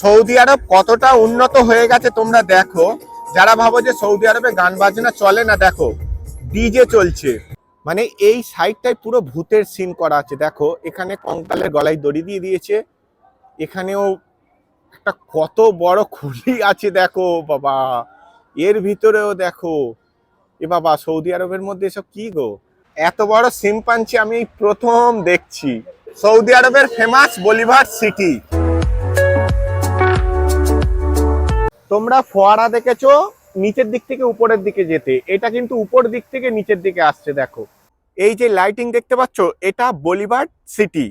Saudi আরব কতটা উন্নত হয়ে গেছে তোমরা দেখো। যারা ভাবো যে সৌদি আরবে গান বাজনা চলে না, দেখো, ডিজে চলছে। মানে এই সাইডটাই পুরো ভূতের সিন করা আছে। দেখো, এখানে কঙ্কালের গলায় দড়ি দিয়ে দিয়েছে। এখানেও একটা কত বড় খুলি আছে, দেখো, বাবা। এর ভিতরেও দেখো। এ বাবা, সৌদি আরবের মধ্যে এসব কি গো? এত বড় সিম্পাঞ্চি আমি এই প্রথম দেখছি। সৌদি আরবের ফেমাস বলিভার সিটি তোমরা ফোয়ারা দেখেছ, নিচের দিক থেকে উপরের দিকে যেতে। এটা কিন্তু উপর দিক থেকে নিচের দিকে আসছে, দেখো। এই যে লাইটিং দেখতে পাচ্ছ, এটা বলিভার সিটি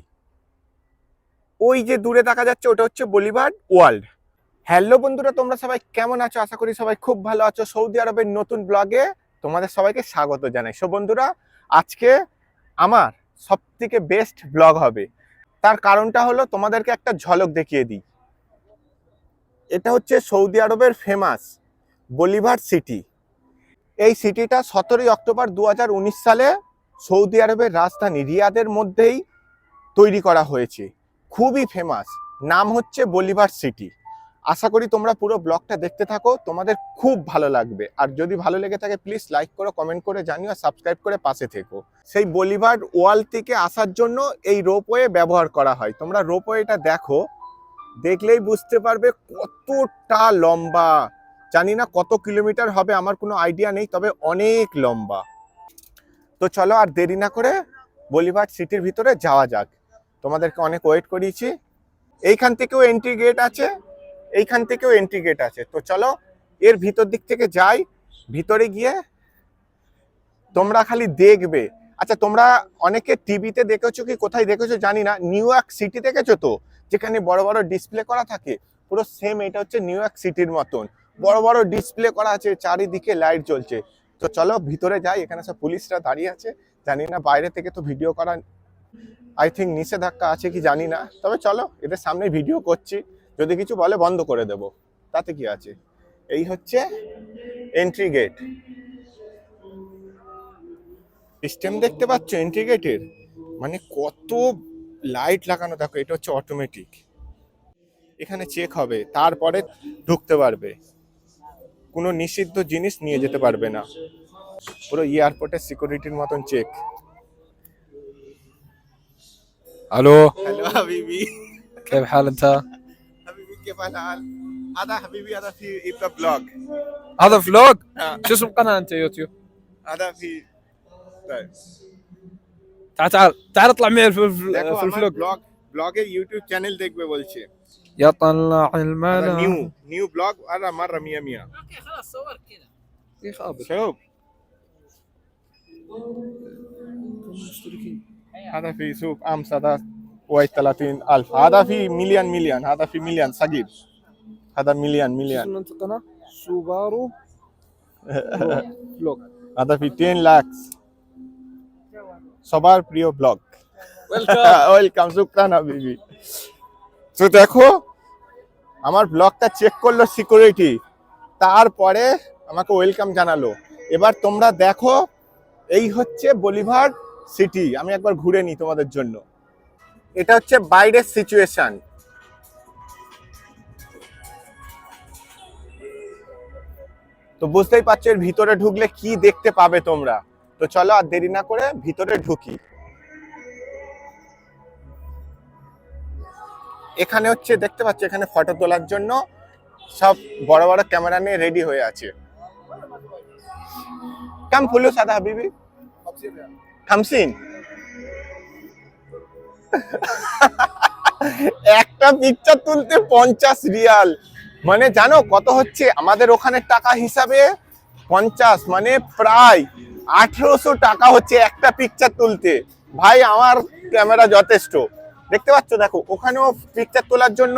ওই যে দূরে দেখা যাচ্ছে, ওটা হচ্ছে বলিভার ওয়ার্ল্ড হ্যালো বন্ধুরা, তোমরা সবাই কেমন আছো? আশা করি সবাই খুব ভালো আছো। সৌদি আরবের নতুন ব্লগে তোমাদের সবাইকে স্বাগত জানাই। সো বন্ধুরা, আজকে আমার সব থেকে বেস্ট ব্লগ হবে। তার কারণটা হলো তোমাদেরকে একটা ঝলক দেখিয়ে দিই। এটা হচ্ছে সৌদি আরবের ফেমাস বলিভার সিটি এই সিটিটা সতেরোই অক্টোবর দু হাজার উনিশ সালে সৌদি আরবের রাজধানী রিয়াদের মধ্যেই তৈরি করা হয়েছে। খুবই ফেমাস নাম হচ্ছে বলিভার সিটি আশা করি তোমরা পুরো ব্লগটা দেখতে থাকো। তোমাদের খুব ভালো লাগবে। আর যদি ভালো লেগে থাকে প্লিজ লাইক করো কমেন্ট করে জানিও আর সাবস্ক্রাইব করে পাশে থেকো। সেই বলিভার ওয়াল থেকে আসার জন্য এই রোপওয়ে ব্যবহার করা হয়। তোমরা রোপওয়েটা দেখো। দেখলেই বুঝতে পারবে কতটা লম্বা। জানি না কত কিলোমিটার হবে, আমার কোনো আইডিয়া নেই, তবে অনেক লম্বা। তো চলো আর দেরি না করে বলিভার সিটির ভিতরে যাওয়া যাক। তোমাদেরকে অনেক ওয়েট করিয়েছি। এইখান থেকেও এন্ট্রি গেট আছে, এইখান থেকেও এন্ট্রি গেট আছে। তো চলো, এর ভিতর দিক থেকে যাই, ভিতরে গিয়ে তোমরা খালি দেখবে। আচ্ছা তোমরা অনেকে টিভিতে দেখেছ কি, কোথায় দেখেছ জানি না, নিউ ইয়র্ক সিটি দেখেছ তো? যেখানে বড় বড় ডিসপ্লে করা থাকে, পুরো সেম এটা হচ্ছে নিউ ইয়র্ক সিটির মতন। বড় বড় ডিসপ্লে করা আছে, চারিদিকে লাইট জ্বলছে। তো চলো ভিতরে যাই, এখানে সব পুলিশরা দাঁড়িয়ে আছে। জানি না বাইরে থেকে তো ভিডিও করা আই থিঙ্ক নিষেধাজ্ঞা আছে কি জানি না। তবে চলো, এদের সামনে ভিডিও করছি। যদি কিছু বলে বন্ধ করে দেব। তাতে কি আছে? এই হচ্ছে এন্ট্রি গেট সিস্টেম দেখতে পাচ্ছ এন্ট্রি গেটের মানে কত লাইট লাগানো দেখো এটা হচ্ছে অটোমেটিক এখানে চেক হবে তারপরে ঢুকতে পারবে কোনো নিষিদ্ধ জিনিস নিয়ে যেতে পারবে না পুরো এয়ারপোর্টের সিকিউরিটির মতন চেক الو হ্যালো হাবিবি كيف حال انت؟ حبيبي كيف الحال؟ هذا حبيبي هذا في يبقى بلوج هذا فلوج آه. شو اسم القناه انت يوتيوب؟ هذا في طيب تعال تعال تعال اطلع معي في, في, দেখো في আমার الفلوج ব্লগ ব্লগে ইউটিউব চ্যানেল দেখবে বলছে يطلع المال নিউ নিউ ব্লগ আর মাররা মিয়া মিয়া اوكي خلاص صور كذا يخابر شوف هذا في سوق امس هذا وايد 30 الف هذا في مليون مليون هذا في مليون صغير هذا مليون شو مليون اسم انت القناه؟ سوبارو فلوج هذا في 10 লাখ সবার প্রিয় ব্লগ। ওয়েলকাম শুক্রান হাবিবি তো দেখো আমার ব্লগটা চেক করল সিকিউরিটি তারপরে আমাকে ওয়েলকাম জানালো। এবার তোমরা দেখো এই হচ্ছে বলিভার সিটি আমি একবার ঘুরে নিই তোমাদের জন্য। এটা হচ্ছে বাইরের সিচুয়েশন তো বুঝতেই পারছ এর ভিতরে ঢুকলে কি দেখতে পাবে তোমরা? তো চলো আর দেরি না করে ভিতরে ঢুকি। এখানে হচ্ছে, দেখতে পাচ্ছ, এখানে ফটো তোলার জন্য সব বড় বড় ক্যামেরা নিয়ে রেডি হয়ে আছে। কাম ফুলু সাদা হাবিবি। খামসিন। একটা পিকচার তুলতে পঞ্চাশ রিয়াল। মানে জানো কত হচ্ছে? আমাদের ওখানে টাকা হিসাবে পঞ্চাশ মানে প্রায় আঠেরোশো টাকা হচ্ছে একটা পিকচার তুলতে। ভাই, আমার ক্যামেরা যথেষ্ট। দেখতে পাচ্ছ? দেখো, ওখানেও পিকচার তোলার জন্য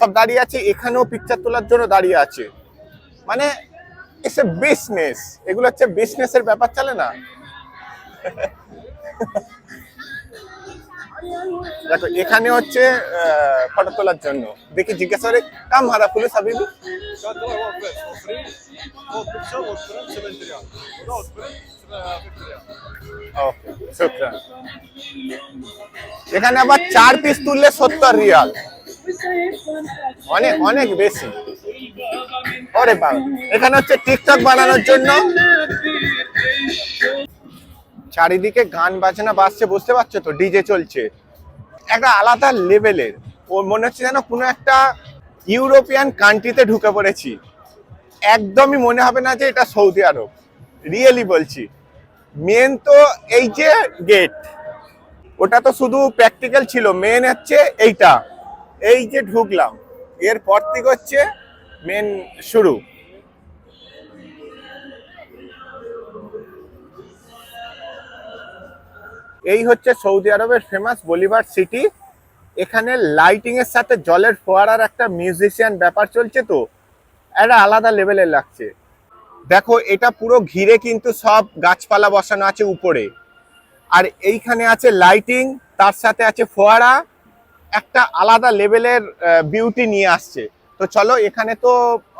সব দাঁড়িয়ে আছে, এখানেও পিকচার তোলার জন্য দাঁড়িয়ে আছে। মানে এসে বিজনেস এগুলো হচ্ছে বিজনেসের ব্যাপার, চলে না? দেখো, এখানে হচ্ছে ফটো তোলার জন্য। দেখি, জিজ্ঞাসা করে, কাম হারা পুলিশ হাবিবি এখানে আবার চার পিস তুললে সত্তর রিয়াল। অনেক অনেক বেশি। ওরে বাবা। এখানে হচ্ছে টিকটক বানানোর জন্য। চারিদিকে গান বাজনা বাজছে, বুঝতে পারছ তো? ডিজে চলছে। একটা আলাদা লেভেলের। ও মনে হচ্ছে যেন কোনো একটা ইউরোপিয়ান কান্ট্রিতে ঢুকে পড়েছি। একদমই মনে হবে না যে এটা সৌদি আরব। রিয়েলি বলছি। মেন তো এই যে গেট ওটা তো শুধু প্র্যাকটিক্যাল ছিল মেন হচ্ছে এইটা। এই যে ঢুকলাম, এরপর থেকে হচ্ছে মেন শুরু। এই হচ্ছে সৌদি আরবের ফেমাস বলিভার সিটি এখানে লাইটিং এর সাথে জলের ফোয়ারার একটা মিউজিশিয়ান ব্যাপার চলছে তো, একটা আলাদা লেভেলের লাগছে। দেখো, এটা পুরো ঘিরে কিন্তু সব গাছপালা বসানো আছে উপরে। আর এইখানে আছে লাইটিং তার সাথে আছে ফোয়ারা। একটা আলাদা লেভেলের বিউটি নিয়ে আসছে। তো চলো, এখানে তো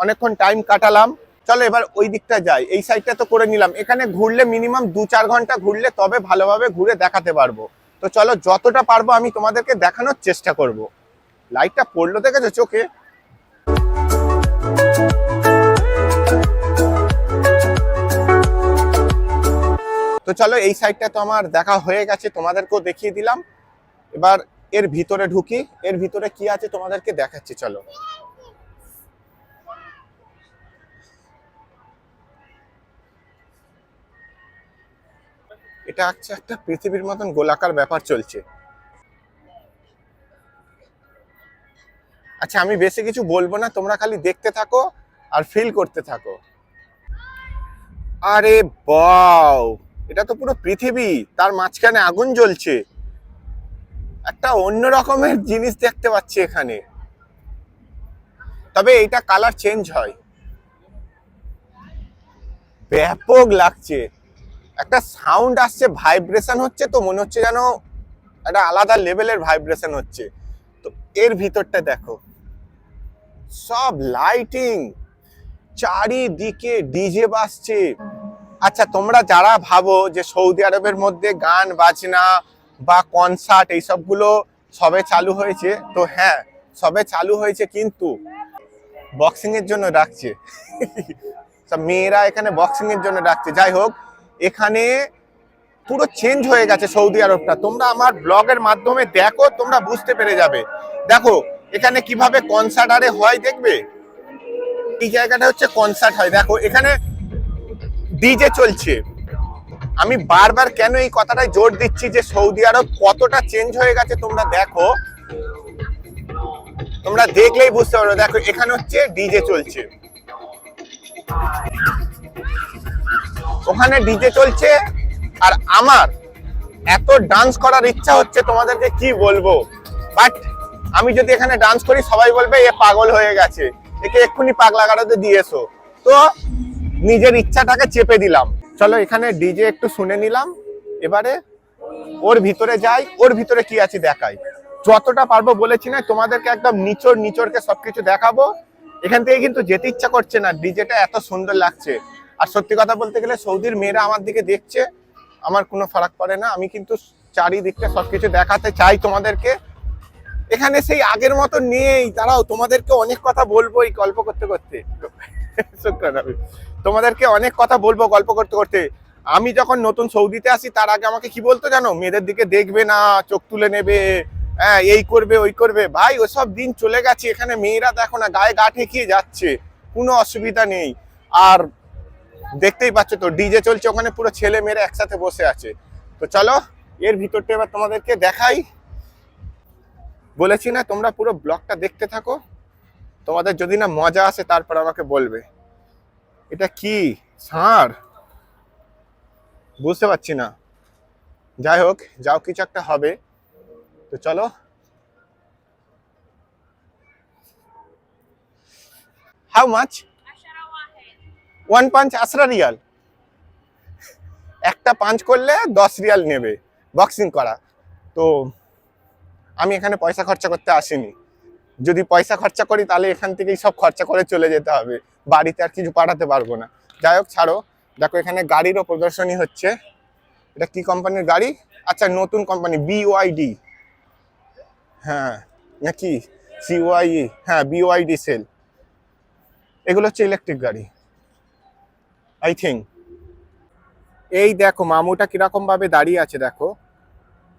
অনেকক্ষণ টাইম কাটালাম। চলো, এবার ওই দিকটা যাই। এই সাইডটা তো করে নিলাম। এখানে ঘুরলে মিনিমাম দু চার ঘণ্টা ঘুরলে তবে ভালোভাবে ঘুরে দেখাতে পারব। তো চলো, যতটা পারব আমি তোমাদেরকে দেখানোর চেষ্টা করব। লাইটটা পড়ল দেখেছ চোখে? চলো এই সাইডটা তো আমার দেখা হয়ে গেছে, তোমাদেরকেও দেখিয়ে দিলাম। এবার এর ভিতরে ঢুকি, এর ভিতরে কি আছে তোমাদেরকে দেখাচ্ছি, চলো। এটা হচ্ছে একটা পৃথিবীর মতন গোলাকার ব্যাপার চলছে। আচ্ছা আমি বেশি কিছু বলব না, তোমরা খালি দেখতে থাকো আর ফিল করতে থাকো। আরে বাও! এটা তো পুরো পৃথিবী, তার মাঝখানে আগুন জ্বলছে। একটা অন্য রকমের জিনিস দেখতে পাচ্ছি এখানে। তবে এইটা কালার চেঞ্জ হয়। ব্যাপক লাগছে। একটা সাউন্ড আসছে ভাইব্রেশন হচ্ছে তো, মনে হচ্ছে যেন একটা আলাদা লেভেলের ভাইব্রেশন হচ্ছে। তো এর ভিতরটা দেখো। সব লাইটিং চারিদিকে ডিজে বাজছে। আচ্ছা তোমরা যারা ভাবো যে সৌদি আরবের মধ্যে গান, বাজনা বা কনসার্ট এইসবগুলো সবে চালু হয়েছে, তো হ্যাঁ সবে চালু হয়েছে কিন্তু বক্সিং এর জন্য ডাকছে। সব মেয়েরা এখানে বক্সিং এর জন্য ডাকছে। যাই হোক, এখানে পুরো চেঞ্জ হয়ে গেছে সৌদি আরবটা। তোমরা আমার ব্লগের মাধ্যমে দেখো, তোমরা বুঝতে পেরে যাবে। দেখো, এখানে কীভাবে কনসার্ট আরে হয় দেখবে? এই জায়গাটা হচ্ছে কনসার্ট হয়। দেখো, এখানে ডিজে চলছে। আমি বারবার কেন এই কথাটায় জোর দিচ্ছি যে সৌদি আরব কতটা চেঞ্জ হয়ে গেছে তোমরা দেখো। তোমরা দেখলেই বুঝতে পারবে। দেখো, এখানে হচ্ছে ডিজে চলছে। ওখানে ডিজে চলছে, আর আমার এত ডান্স করার ইচ্ছা হচ্ছে তোমাদেরকে কি বলব? বাট আমি যদি এখানে ডান্স করি, সবাই বলবে, এ পাগল হয়ে গেছে। একে এক্ষুনি পাগলা গাড়াতে দিয়েছ তো নিজের ইচ্ছাটাকে চেপে দিলাম। চলো এখানে ডিজে একটু শুনে নিলাম। এবারে ওর ভিতরে যাই, ওর ভিতরে কি আছে দেখাই। যতটা পারব বলেছি না, তোমাদেরকে একদম নিচর নিচরকে সবকিছু দেখাবো। এখান থেকে কিন্তু যেতে ইচ্ছা করছে না, ডিজেটা এত সুন্দর লাগছে। আর সত্যি কথা বলতে গেলে সৌদির মেয়েরা আমার দিকে দেখছে, আমার কোনো ফারাক পড়ে না। আমি কিন্তু চারিদিকটা সবকিছু দেখাতে চাই তোমাদেরকে। এখানে সেই আগের মতো নেই। তারাও তোমাদেরকে অনেক কথা বলব এই গল্প করতে করতে। তোমাদেরকে অনেক কথা বলব গল্প করতে করতে। আমি যখন নতুন সৌদিতে আসি, তার আগে আমাকে কি বলতো জানো? মেয়েদের দিকে দেখবে না, চোখ তুলে নেবে হ্যাঁ এই করবে, ওই করবে। ভাই, ওসব দিন চলে গেছে, এখানে মেয়েরা দেখো না, গায়ে গা ঠেকিয়ে যাচ্ছে, কোনো অসুবিধা নেই। আর দেখতেই পাচ্ছ তো, ডিজে চলছে, ওখানে পুরো ছেলে মেয়েরা একসাথে বসে আছে। তো চলো, এর ভিতরটা এবার তোমাদেরকে দেখাই। বলেছি না, তোমরা পুরো ব্লগটা দেখতে থাকো। তোমাদের যদি না মজা আসে, তারপর আমাকে বলবে। এটা কি? ষাঁড়? বুঝতে পারছি না। যাই হোক, যাও, কিছু একটা হবে। তো চলো। হাউ মাছ ওয়ান পাঞ্চ আশরা রিয়াল একটা পাঞ্চ করলে দশ রিয়াল নেবে। বক্সিং করা। তো আমি এখানে পয়সা খরচা করতে আসিনি। যদি পয়সা খরচা করি, তাহলে এখান থেকেই সব খরচা করে চলে যেতে হবে। বাড়িতে আর কিছু পাঠাতে পারব না। যাই হোক, ছাড়ো। দেখো, এখানে গাড়িরও প্রদর্শনী হচ্ছে। এটা কি কোম্পানির গাড়ি? আচ্ছা নতুন কোম্পানি বিওয়াইডি হ্যাঁ নাকি? সিওয়াই হ্যাঁ বিওয়াইডি সেল। এগুলো হচ্ছে ইলেকট্রিক গাড়ি। আই থিঙ্ক এই দেখো, মামুটা কীরকম ভাবে দাঁড়িয়ে আছে, দেখো।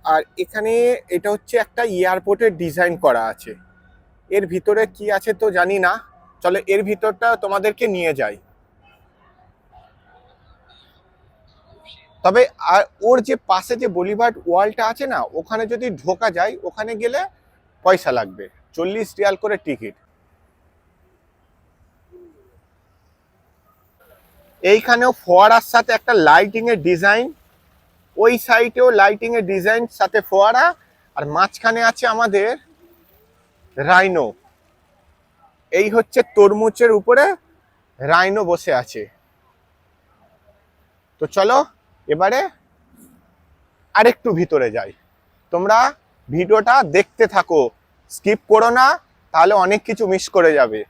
আর এখানে এটা হচ্ছে একটা এয়ারপোর্টের ডিজাইন করা আছে। এর ভিতরে কি আছে তো জানি না। চলো এর ভিতরটা তোমাদেরকে নিয়ে যাই। তবে আর ওর যে পাশে যে বলিভার্ড ওয়ালটা আছে না, ওখানে যদি ঢোকা যায়, ওখানে গেলে পয়সা লাগবে। চল্লিশ রিয়াল করে টিকিট। এইখানেও ফোয়ারার সাথে একটা লাইটিং এর ডিজাইন ওই সাইডেও লাইটিং এর ডিজাইন সাথে ফোয়ারা। আর মাঝখানে আছে আমাদের রাইনো। এই হচ্ছে তরমুজের উপরে রাইনো বসে আছে। তো চলো, এবারে আরেকটু ভিতরে যাই। তোমরা ভিডিওটা দেখতে থাকো, স্কিপ করো না, তাহলে অনেক কিছু মিস করে যাবে।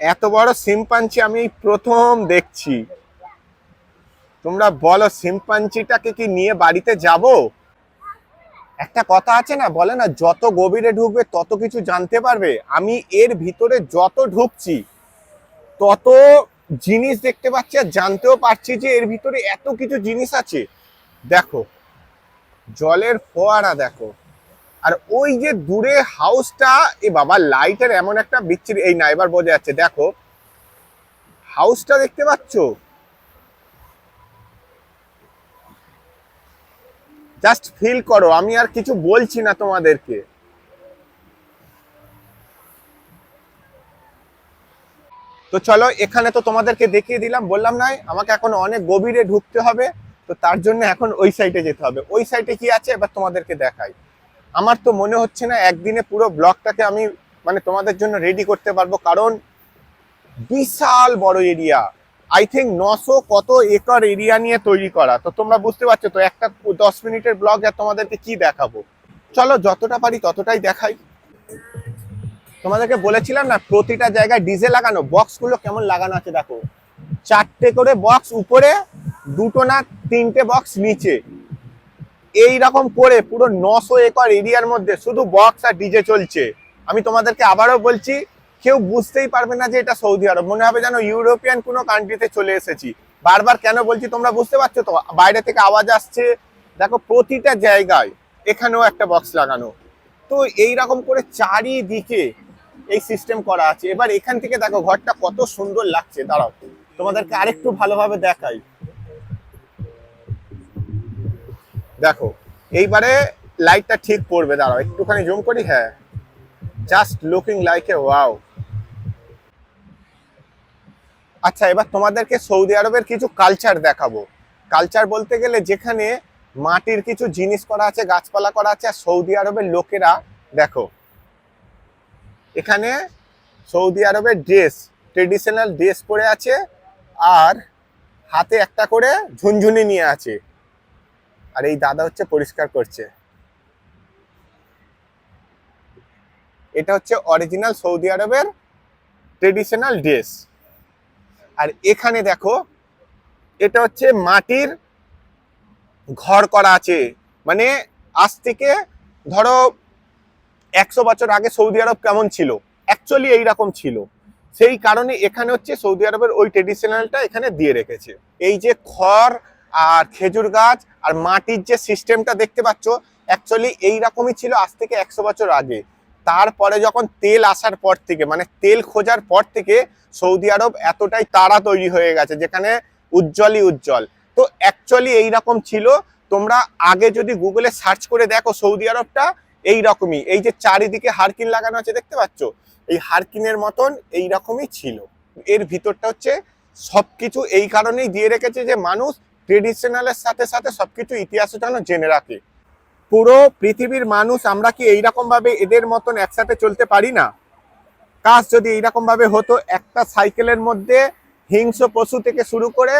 এত বড় সিম্পাঞ্চি আমি প্রথম দেখছি। তোমরা বলো সিম্পাঞ্চিটাকে কি নিয়ে বাড়িতে যাব? একটা কথা আছে না, বলে না, যত গভীরে ঢুকবে, তত কিছু জানতে পারবে। আমি এর ভিতরে যত ঢুকছি, তত জিনিস দেখতে পাচ্ছি আর জানতেও পারছি যে এর ভিতরে এত কিছু জিনিস আছে। দেখো, জলের ফোয়ারা দেখো, আর ওই যে দূরে হাউসটা, এ বাবা লাইটের এমন একটা বিচ্ছিরি, এই না, এবার বোঝা যাচ্ছে, দেখো, হাউসটা দেখতে পাচ্ছো? জাস্ট ফিল করো, আমি আর কিছু বলছি না তোমাদেরকে। তো চলো, এখানে তো তোমাদেরকে দেখিয়ে দিলাম, বললাম নাই আমাকে এখন অনেক গভীরে ঢুকতে হবে, তো তার জন্য এখন ওই সাইডে যেতে হবে। ওই সাইডে কি আছে? এবার তোমাদেরকে দেখাই। আমার তো মনে হচ্ছে না, একদিনে পুরো ব্লকটাকে আমি মানে তোমাদের জন্য রেডি করতে পারব, কারণ বিশাল বড় এরিয়া আই থিঙ্ক নশো কত একর এরিয়া নিয়ে তৈরি করা। তো তোমরা বুঝতে পারছ, তো একটা দশ মিনিটের ব্লগ আর তোমাদেরকে কি দেখাবো? চলো যতটা পারি ততটাই দেখাই। তোমাদেরকে বলেছিলাম না, প্রতিটা জায়গায় ডিজে লাগানো বক্সগুলো কেমন লাগানো আছে দেখো। চারটে করে বক্স উপরে দুটো না তিনটে বক্স নিচে। এই রকম করে পুরো নশো একর এরিয়ার মধ্যে শুধু বক্স আর ডিজে চলছে। আমি তোমাদেরকে আবারও বলছি কেউ বুঝতেই পারবে না যে এটা সৌদি আরব। মনে হবে যেন ইউরোপিয়ান কোনো কান্ট্রিতে চলে এসেছি। বারবার কেন বলছি তোমরা বুঝতে পারছ তো? বাইরে থেকে আওয়াজ আসছে। দেখো, প্রতিটা জায়গায় এখানেও একটা বক্স লাগানো। তো এই রকম করে চারিদিকে এই সিস্টেম করা আছে। এবার এখান থেকে দেখো, ঘরটা কত সুন্দর লাগছে। দাঁড়াও, তোমাদেরকে আরেকটু ভালোভাবে দেখাই। দেখো, এইবারে লাইটটা ঠিক পড়বে। দাঁড়াও, একটুখানি জুম করি? হ্যাঁ। Just looking like a wow আচ্ছা এবার তোমাদেরকে সৌদি আরবের কিছু কালচার দেখাবো। কালচার বলতে গেলে যেখানে মাটির কিছু জিনিস করা আছে, গাছপালা করা আছে, আর সৌদি আরবের লোকেরা, দেখো, এখানে সৌদি আরবের ড্রেস ট্রেডিশনাল ড্রেস পরে আছে, আর হাতে একটা করে ঝুনঝুনি নিয়ে আছে। আর এই দাদা হচ্ছে পরিষ্কার করছে। এটা হচ্ছে অরিজিনাল সৌদি আরবের ট্রেডিশনাল ড্রেস আর এখানে দেখো, এটা হচ্ছে মাটির ঘর করা আছে। মানে আজ থেকে ধরো একশো বছর আগে সৌদি আরব কেমন ছিল? অ্যাকচুয়ালি এইরকম ছিল। সেই কারণে এখানে হচ্ছে সৌদি আরবের ওই ট্রেডিশনালটা এখানে দিয়ে রেখেছে। এই যে খড় আর খেজুর গাছ আর মাটির যে সিস্টেমটা দেখতে পাচ্ছ অ্যাকচুয়ালি এইরকমই ছিল আজ থেকে একশো বছর আগে। তারপরে যখন তেল আসার পর থেকে মানে তেল খোঁজার পর থেকে সৌদি আরব এতটাই তারা তৈরি হয়ে গেছে, যেখানে উজ্জ্বলই উজ্জ্বল। তো অ্যাকচুয়ালি এইরকম ছিল। তোমরা আগে যদি গুগলে সার্চ করে দেখো সৌদি আরবটা এই রকমই এই যে চারিদিকে হারকিন লাগানো আছে, দেখতে পাচ্ছ? এই হারকিনের মতন এই রকমই ছিল। এর ভিতরটা হচ্ছে সবকিছু এই কারণেই দিয়ে রেখেছে যে মানুষ ট্রেডিশনালের সাথে সাথে সবকিছু ইতিহাসও যেন জেনে রাখে। পুরো পৃথিবীর মানুষ, আমরা কি এইরকম ভাবে এদের মতন একসাথে চলতে পারি না? কাজ যদি এইরকম ভাবে হতো, একটা সাইকেলের মধ্যে হিংস্র পশু থেকে শুরু করে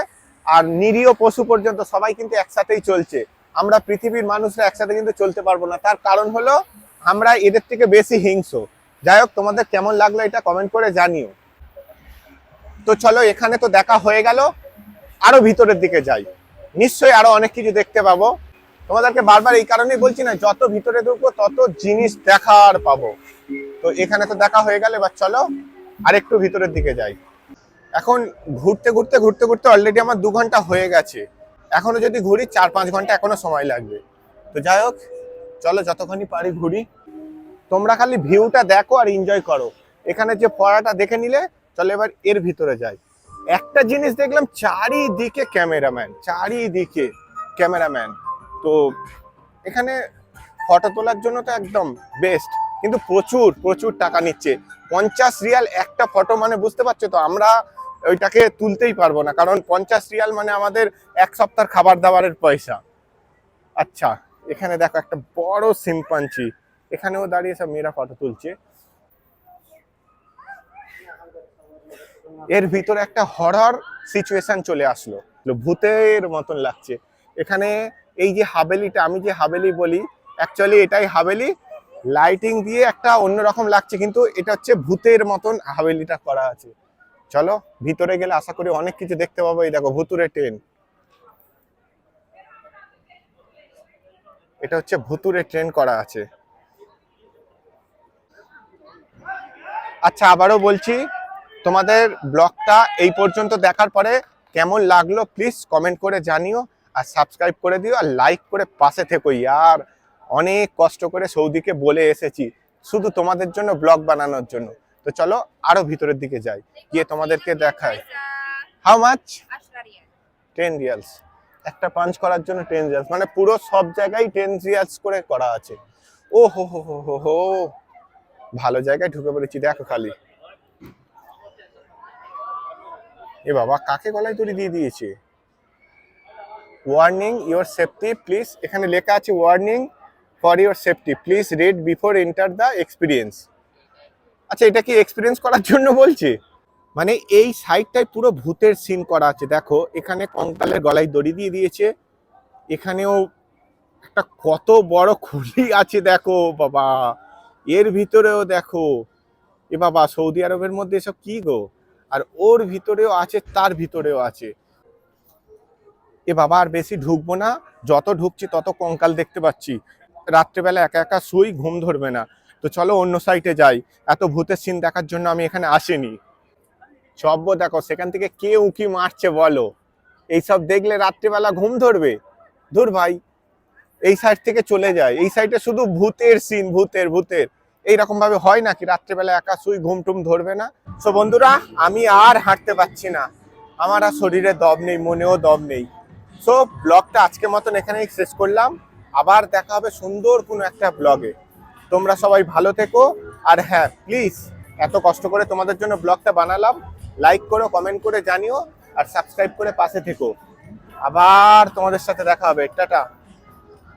আর নিরীহ পশু পর্যন্ত সবাই কিন্তু একসাথেই চলছে। আমরা পৃথিবীর মানুষরা একসাথে কিন্তু চলতে পারব না। তার কারণ হলো, আমরা এদের থেকে বেশি হিংস যাই হোক, তোমাদের কেমন লাগল এটা কমেন্ট করে জানিও। তো চলো, এখানে তো দেখা হয়ে গেল। আরও ভিতরের দিকে যাই। নিশ্চয়ই আরও অনেক কিছু দেখতে পাবো। তোমাদেরকে বারবার এই কারণেই বলছি না, যত ভিতরে ঢুকবো, তত জিনিস দেখার পাবো। তো এখানে তো দেখা হয়ে গেলে বা চলো আর একটু ভিতরের দিকে যাই। এখন ঘুরতে ঘুরতে ঘুরতে ঘুরতে অলরেডি আমার দু ঘণ্টা হয়ে গেছে। এখনও যদি ঘুরি, চার পাঁচ ঘণ্টা এখনও সময় লাগবে। তো যাই হোক, চলো যতক্ষণই পারি ঘুরি। তোমরা খালি ভিউটা দেখো আর এনজয় করো। এখানে যে পড়াটা দেখে নিলে, চলো এবার এর ভিতরে যাই। একটা জিনিস দেখলাম, চারিদিকে ক্যামেরাম্যান চারিদিকে ক্যামেরাম্যান তো এখানে ফটো তোলার জন্য তো একদম বেস্ট কিন্তু প্রচুর প্রচুর টাকা নিচ্ছে। পঞ্চাশ রিয়াল একটা ফটো মানে বুঝতে পারছ তো, আমরা ওইটাকে তুলতেই পারব না, কারণ পঞ্চাশ রিয়াল মানে আমাদের এক সপ্তাহ খাবার দাবারের পয়সা। আচ্ছা এখানে দেখো একটা বড় সিম্পাঞ্চি এখানেও দাঁড়িয়ে সব মেয়েরা ফটো তুলছে। এর ভিতরে একটা হরর সিচুয়েশন চলে আসলো, ভূতের মতন লাগছে। এখানে এই যে হাবেলিটা, আমি যে হাবেলি বলি অ্যাকচুয়ালি এটাই হাবেলি। লাইটিং দিয়ে একটা অন্যরকম লাগছে, কিন্তু এটা হচ্ছে ভূতের মতন হাবেলিটা করা আছে। চলো, ভিতরে গেলে আশা করি অনেক কিছু দেখতে পাবো। এই দেখো ভুতুরে ট্রেন এটা হচ্ছে ভুতুরে ট্রেন করা আছে। আচ্ছা আবারও বলছি, তোমাদের ব্লগটা এই পর্যন্ত দেখার পরে কেমন লাগল প্লিজ কমেন্ট করে জানিও। আর সাবস্ক্রাইব করে দিও আর লাইক করে পাশে থেকো আর অনেক কষ্ট করে সৌদিকে বলে এসেছি, শুধু তোমাদের জন্য ব্লগ বানানোর জন্য। তো চলো আরও ভিতরের দিকে যাই, গিয়ে তোমাদেরকে দেখাই। হাউ মাছ টেন রিয়ালস একটা পাঞ্চ করার জন্য টেন রিয়ালস মানে পুরো সব জায়গায় টেন রিয়ালস করে করা আছে। ও হো হো হো হো হো। ভালো জায়গায় ঢুকে পড়েছি, দেখো খালি। এ বাবা, কাকে গলায় তৈরি দিয়ে দিয়েছে? ওয়ার্নিং ইওর সেফটি প্লিজ এখানে লেখা আছে warning for your safety please read before enter the experience আচ্ছা এটা কি এক্সপিরিয়েন্স করার জন্য বলছে? মানে এই সাইডটায় পুরো ভূতের সিন করা আছে, দেখো, এখানে কঙ্কালের গলায় দড়ি দিয়ে দিয়েছে, এখানেও একটা কত বড় খুলি আছে, দেখো, বাবা, এর ভিতরেও দেখো, এ বাবা, সৌদি আরবের মধ্যে এসব কি গো? আর ওর ভিতরেও আছে, তার ভিতরেও আছে। এ বাবা আর বেশি ঢুকবো না, যত ঢুকছি তত কঙ্কাল দেখতে পাচ্ছি। রাত্রেবেলা একা একা শুই, ঘুম ধরবে না। তো চলো অন্য সাইডে যাই। এত ভূতের সিন দেখার জন্য আমি এখানে আসিনি। সভ্য দেখো, সেখান থেকে কে উকি মারছে বলো? এইসব দেখলে রাত্রিবেলা ঘুম ধরবে? ধুর ভাই, এই সাইড থেকে চলে যায় এই সাইডে শুধু ভূতের সিন ভূতের ভূতের। এইরকম ভাবে হয় নাকি? রাত্রিবেলা একা শুই, ঘুম টুম ধরবে না? তো বন্ধুরা, আমি আর হাঁটতে পারছি না। আমার আর শরীরে দম নেই, মনেও দম নেই। সো ব্লগটা আজকের মতন এখানেই শেষ করলাম। আবার দেখা হবে সুন্দর কোনো একটা ব্লগে তোমরা সবাই ভালো থেকো। আর হ্যাঁ প্লিজ এত কষ্ট করে তোমাদের জন্য ব্লগটা বানালাম। লাইক করো কমেন্ট করে জানিও। আর সাবস্ক্রাইব করে পাশে থেকো। আবার তোমাদের সাথে দেখা হবে। টাটা।